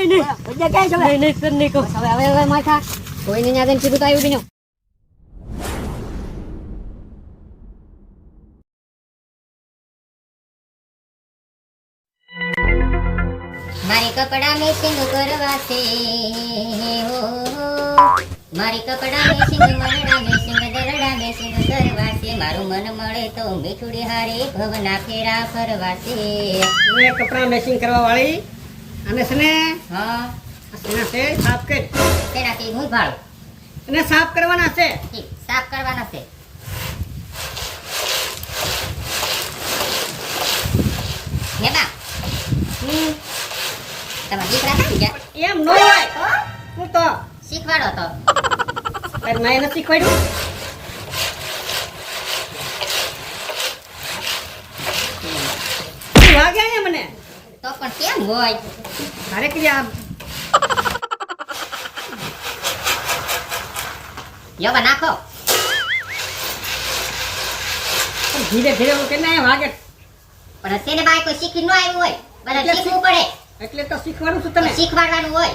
નહીં નહીં. ભજીયા ક્યાં છે નહીં નહીં સર નહીં કહું. હવે હવે હવે માથા કોઈને ન્યા જઈને કીધું તો આવ્યું બી મારી કપડા મેચિંગ કરવા છે. હો મારી કપડા મેચિંગ મનડા મેચિંગ દરડા મેચિંગ કરવા છે. મારું મન મળે તો મીઠુડી હારે ભવના ફેરા ફરવા છે. કપડા મેચિંગ કરવા વાળી? અને સને હા. સને છે સાફ કર. તેનાથી હું ભાળું. અને સાફ કરવાના છે. સાફ કરવાના છે. નેબા હમ, તમારા દીકરા ક્યાં ગયા એમ નો હોય. હું? તો શીખવાડો તો. તારી મેં નથી શીખવાડ્યું? તું મને? તો પણ કેમ હોય? તારે કે આ લ્યો નાખો ધીરે ધીરે હું કેને વાગે? પણ અત્યારે બાય કોઈ શીખી ન આવ્યું હોય. બધા શીખવું પડે. એટલે તો શીખવાનું છું તને. શીખવાડવાનું હોય.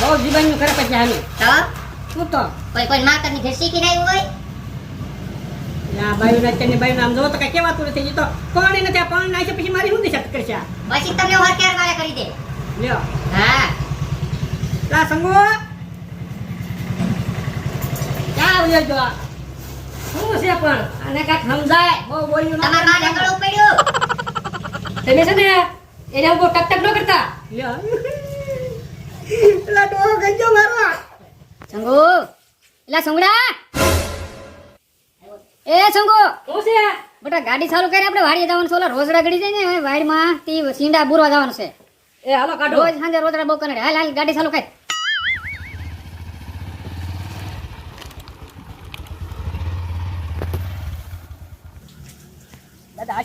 બહુ જીવનનું કરે પછી હાલું. તો? શું તો? કોઈ કોઈ માતરની ઘેર શીખીને આવ્યું હોય? આ બાયું ને અત્યારની બાયું આમ જોવો તો કઈ કહેવાતું નથી? તો પાણી નથી આ પાણી નાખે પછી મારી શું દિશા કરશે પછી તમને હોશિયાર વાળા કરી દે. લ્યો. હા. લા સંગો. ક્યાં ઉલ્યો જો? શું છે પણ? આને કાંઈક સમજાય? બહુ બોલ્યું ના તમારા ગળું પડ્યું. તમે છે ને એને બહુ ટક ટક ન કરતા? લ્યો. પેલા ડોહો ગંજો મારો. શંભુ એલા સંગડા. એ શંકુ! શું છે? બેટા ગાડી ચાલુ કરી આપણે વાડીએ જવાનું છે. ઓલા રોજડા ગડી જાય ને વાડીમાં તી સીંડા બુરવા જવાનું છે. એ હાલો કાઢો. રોજ સાંજે રોજડા બહુ કરે હાલ હાલ ગાડી ચાલુ કરી. દાદા આ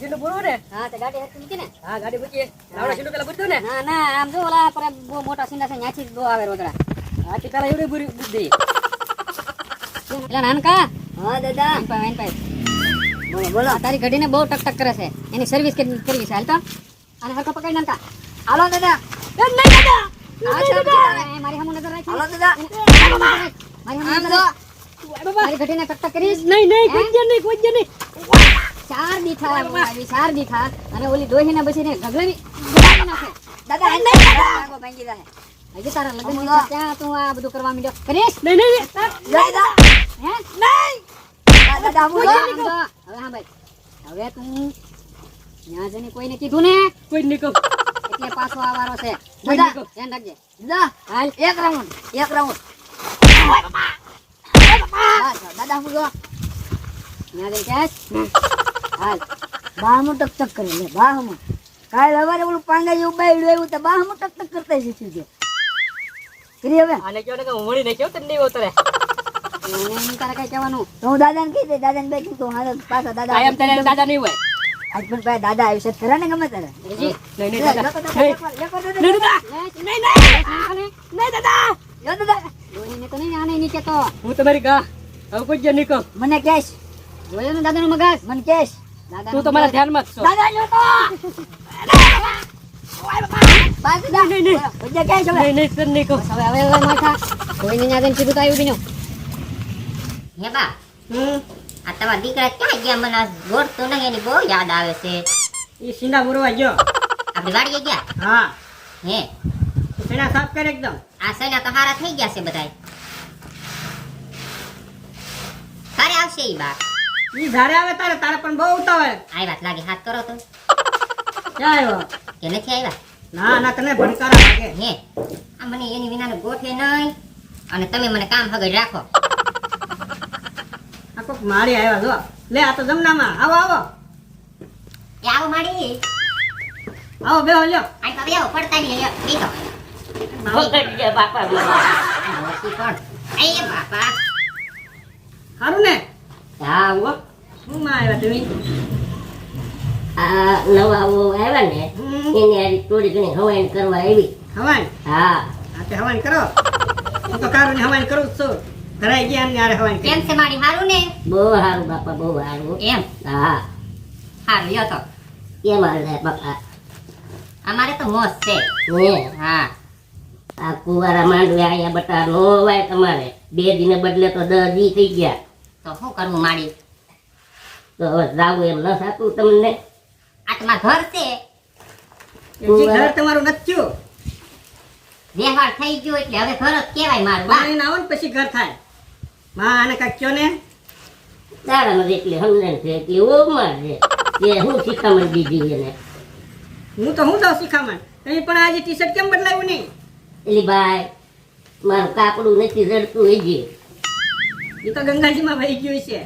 ને? હા તે ગાડી હાથ મૂકી ને હા ગાડી મૂકીએ. આવડા શીંડું પેલા પૂરતું ને? ના ના આમ જો ઓલા પર બહુ મોટા સીંડા છે ન્યાથી બહુ આવે રોજડા. પેલા એવડી પૂરી પૂરી દઈએ નાનકા હા દાદા. ભાઈ ભાઈ બોલો બોલો. તારી ઘડીને બહુ ટક ટક કરે છે. એની સર્વિસ કરવી છે? હાલ તો. અને હરકો પકડી નાખતા. હાલો દાદા. નહીં મારી સામે નજર રાખી. હાલો દાદા. મારી સામે નજર મારી ઘટીને ટક ટક કરીશ નહીં નહીં હે? કોઈ નહીં કોઈ નહીં. ચાર દીઠા આવી ચાર દીઠા. અને ઓલી ડોહીને બસીને ગગલાની ગળાવી નાખે. દાદા ભાંગી હજી તારા લગ્ન ત્યાં તું આ બધું કરવા માંડ્યો. કરીશ? નહીં નહીં દાદા હે? નહીં દાદા. હું? હવે હા. ભાઈ. હવે તું ત્યાં જઈને કોઈને કીધું ને? કોઈ કહું. એટલે પાછો આવારો છે. ધ્યાન રાખજે. હાલ એક રાઉન્ડ એક રાઉન્ડ દાદા હું જો. ત્યાં જઈને કહેશ હાલ. બાહમું ટક ટક કરી લે બાહમું. કાલ સવારે ઓલું પાંડા જેવું બાયડું આવ્યું તો બાહમું ટક ટક કરતા શીખી ગયો કરી હવે? આને ને કે હું મળી નહીં કેવું તને નહીં ઉતરે તારે કઈ કહેવાનું હું દાદાને કહી દે દાદાને બે કીધું હાલ પાછા દાદા કાયમ તને દાદા નહીં હોય આજ પણ ભાઈ દાદા ખરા ને ગમે તારે નહીં નહીં દાદા દાદા, નહીં. નહીં. દાદા. લે, નહીં, નહીં. નહીં, દાદા. લો, દાદા. ડોહીને તો નહીં, આને નહીં કહેતો. હું તમારી ગા હવે કોઈ જે નહીં મને કેશ જોયો ને દાદાનું મગજ મને કેશ દાદાનું તું તમારા. ધ્યાનમાં છો દાદા જો તો બસ દાદા નહીં, નહીં. હવે? નહીં નહીં સર નહીં હવે માથા કોઈને ન્યા જઈને કીધું તો આવ્યું બી નહીં. હે બા? આ તમારા દીકરા ક્યાં ગયા? મને આ નહીં એની બહુ યાદ આવે છે. એ બુરવા ગયો. આપણે વાડીએ ગયા? હા. હે? સેના સાફ કરે એકદમ? આ સેના તો હારા થઈ ગયા છે બધાય. ક્યારે આવશે ઈ બા ઈ ધારે આવે તારે તારે પણ બહુ ઉતાવળ. આઈ વાત લાગે હાથ કરો તો. ક્યાં આવ્યો? કે નથી આવ્યા? ના ના તને ભણકારા લાગે. હે? આ મને એની વિનાને ગોઠે નહીં. અને તમે મને કામ હગડ રાખો. આ આવ્યા જો. લે આ તો જમનામાં. આવો આવો. એ આવો માડી આવો બેહો લ્યો. આ તો બેહો પડતા નહીં બાપા એ બાપા. સારું ને? હા હો શું માં આવ્યા તમે? આ નવા વો આવ્યા ને. એની આ થોડી ઘણી હવાઈ કરવા આવી. હવાઈ? હા. આ તે હવાઈ કરો. હું તો કારું ને હવાઈ કરું જ છું. ધરાઈ ગયા ને યારે હવાઈ કેમ છે મારી હારું ને? બહુ હારું બાપા બહુ સારું એમ? હા. હારું યો તો. એમ હાલે બાપા. અમારે તો મોસ છે. હે? હા. આ કુવારા માંડવે આયા બટા નો હોય તમારે. બે દિને બદલે તો દસ દી થઈ ગયા. તો શું કરવું માડી તો હવે જાવું એમ ન થતું તમને? આ તમાર ઘર છે? ઘર તમારું નથી થયું. વ્યવહાર થઈ ગયો એટલે હવે ઘર જ કહેવાય મારું બા. ના આવો ને પછી ઘર થાય. માં આને કાંઈક કયો ને? તારામાં જેટલી સમજણ છે એટલી ઓમાં છે. કે હું શિખામણ દીધી એને. હું તો હું દઉં શીખામણ. તમે પણ આજે ટી શર્ટ કેમ બદલાવ્યું નહીં? એલી ભાઈ મારું કાપડું નથી રડતું હજી એ તો ગંગાજીમાં વહી ગયું છે.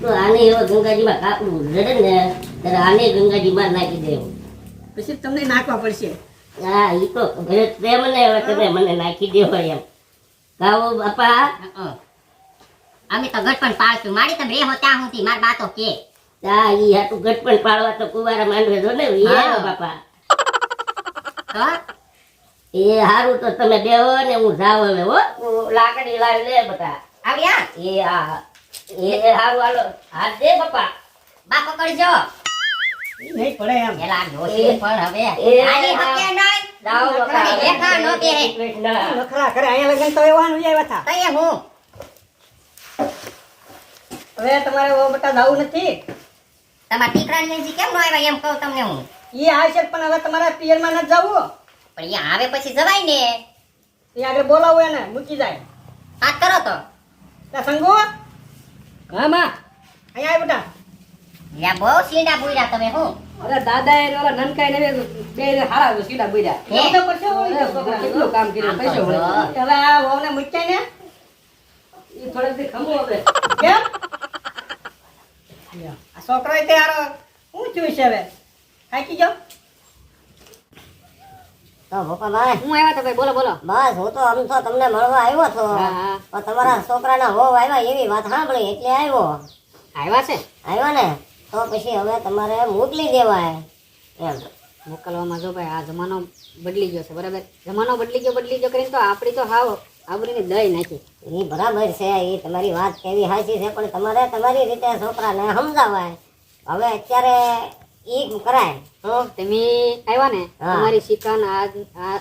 તો આને એવા ગંગાજીમાં કાપડું રડે ને ત્યારે આને ગંગાજીમાં નાખી દેવું. પછી તમને નાખવા પડશે. હા એ તો પ્રેમ ને તમે મને નાખી દેવો એમ. ગાવો બાપા. અમે તો ગટપણ પાડશું. મારી તમે રેહો ત્યાં સુધી માર બાતો કે. હા ઈ હાટું ગટપણ પાડવા તો કુવારા માંડવે જો ને. હા. બાપા. તો એ હારું તો તમે દેવો ને હું જાવ હવે હો. લાકડી લાવી લે બધા. આવ્યા એ આ એ હારું હાલો. હાથ દે બાપા. બા પકડજો. નહીં પડે એમ. એલા જોશી પણ હવે. આની હકે નહીં બાપા. નો કરે અહીંયા લગન તો એવા ને આવ્યા હતા હું? હવે તમારે ઓ બટા જાવું નથી? તમારા દીકરાની હજી કેમ નો આવ્યા? એમ કહું તમને હું. એ આવશે પણ હવે તમારા પિયરમાં નથી જવું પણ એ આવે પછી જવાય ને. એ આગળ બોલાવો એને મૂકી જાય. વાત કરો તો. તા સંગો. હા માં. અહીંયા આવ બેટા. યા બહુ સીડા બુર્યા તમે હું? અરે દાદા એ ઓલા નનકાઈ ને બે હારા સીડા બોલ્યા હે? તો ઓલી કેટલું કામ કર્યું? પૈસો હવે આ વહુને મૂક્યા ને? એ થોડાક દી ખમો હવે. કેમ? આ છોકરો તૈયાર હું થયું છે હવે? થાકી ગયો? હું આવ્યા તો ભાઈ બોલો બોલો. બસ હું તો આમ તો તમને મળવા આવ્યો છો હા હા. પણ તમારા છોકરાના હોવ આવ્યા એવી વાત સાંભળી એટલે આવ્યો. આવ્યા છે? આવ્યો ને? તો પછી હવે તમારે મોકલી દેવાય. એમ. મોકલવામાં જો ભાઈ આ જમાનો બદલી ગયો છે બરાબર? જમાનો બદલી ગયો બદલી ગયો કરીને તો આપણી તો હાવ આબરૂની દઈ નાખી. એ બરાબર છે એ તમારી વાત કેવી સાચી છે પણ તમારે તમારી રીતે છોકરાને સમજાવાય. હવે અત્યારે ઈ કરાય તો તમે આવ્યા ને તમારી શિકાન આ આ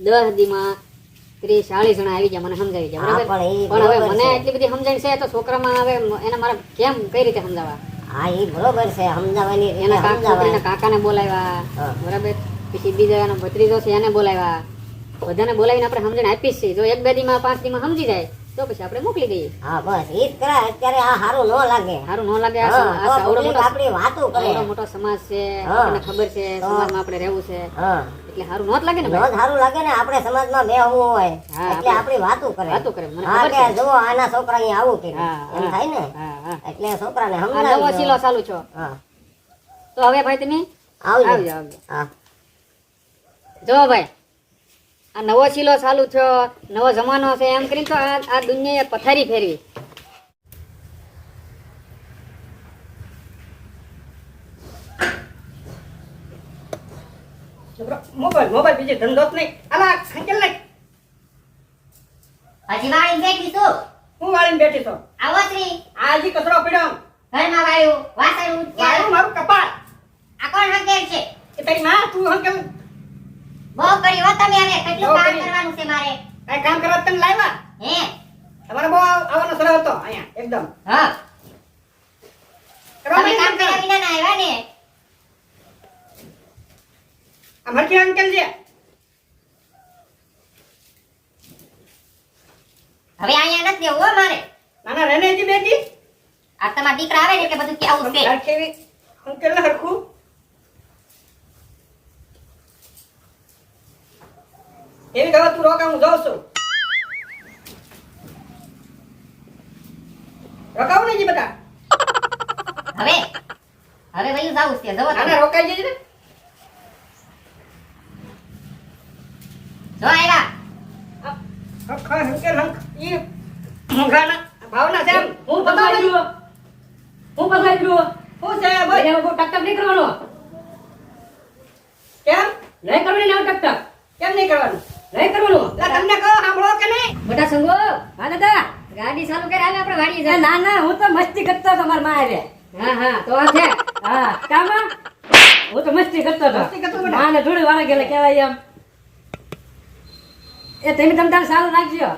દસ દીમાં ત્રીસ ચાલીસ જણા આવી ગયા મને સમજાવી ગયા બરાબર? પણ હવે મને એટલી બધી સમજણ છે તો છોકરામાં હવે એને મારે કેમ કઈ રીતે સમજાવવા? હા એ બરોબર છે સમજાવવાની એના કાકાને બોલાવ્યા બરાબર? પછી બીજા એનો ભત્રીજો છે એને બોલાવ્યા. બધાને બોલાવીને આપણે સમજણ આપી છે. જો એક બે દીમાં પાંચ દીમાં સમજી જાય તો પછી આપણે મોકલી દઈએ. હા બસ. ઈ જ કરાય. અત્યારે આ સારું ન લાગે. સારું ન લાગે. આ આવડો મોટો આપણી વાતો કરે. આવડો મોટો સમાજ છે. આપણને ખબર છે. સમાજમાં આપણે રહેવું છે. એટલે સારું ન લાગે ને ન સારું લાગે ને આપણે સમાજમાં બેહવું હોય એટલે આપણી વાતો કરે. વાતો કરે, મને ખબર છે. જો આના છોકરા અહીં આવું કે એમ થાય ને? એટલે છોકરાને હમણાં નવો સિલો ચાલુ છો. તો હવે ભાઈ તમે આવજો. આવજો હા. જો ભાઈ આ નવો શીલો ચાલુ થયો નવો જમાનો છે એમ કરીને તો આ આ દુનિયાએ પથારી ફેરવી. મોબાઈલ મોબાઈલ બીજે ધંધો જ નહીં. આલા સંકેલ નહીં હજી વાળીને બેઠી તું હું વાળીને બેઠી તો આવો શ્રી. આ હજી કચરો પીડો. ઘરમાં વાળ્યું. વાસણ ઉચક્યા મારું કપાળ. આ કોણ હકેલ છે? એ તારી માં તું હંકેલ. બહુ કરી હો તમે હવે કેટલું કામ કરવાનું છે મારે? કઈ કામ કરવા તને લાવ્યા હે? તમારે બહુ આવવાનો સરળ હતો અહીંયા એકદમ. હા. તમે કામ કર્યા વિના ના આવ્યા ને? આ મરચી અંકલ છે. હવે અહીંયા નથી દેવું હો મારે. નાના રહેને હજી બેટી. આ તમારા દીકરા આવે ને એટલે બધું કેવું છે. અંકેલ ને હરખું. એવી દવા તું રોકા હું જાઉં છું. રોકાવું નહીં જી બધા. હવે હવે ભાઈ જાવું છે જવો તને રોકાઈ જજે ને. જો આવ્યા હક હંકે હંક ઈ મોંઘાના ભાવના છે હું ફસાઈ ગયો. હું ફસાઈ ગયો. હું છે ભાઈ એને બહુ ટક ટક નહીં કરવાનો. કેમ? નહીં કરવાની ના ટક ટક કેમ નહીં કરવાનું? નહીં કરવાનું. તમને કહો સાંભળો કે નહીં? મોટા સંગો હા દાદા ગાડી ચાલુ કરી હાલે આપણે વાડી જાય ના ના હું તો મસ્તી કરતો હતો મારા માં આવે હા હા તો આ છે. હા કામા? હું તો મસ્તી કરતો હતો. મસ્તી કરતો હા ને? થોડી વાળા ગયેલા કહેવાય એમ. એ તમે તમ તારે સારું રાખજો.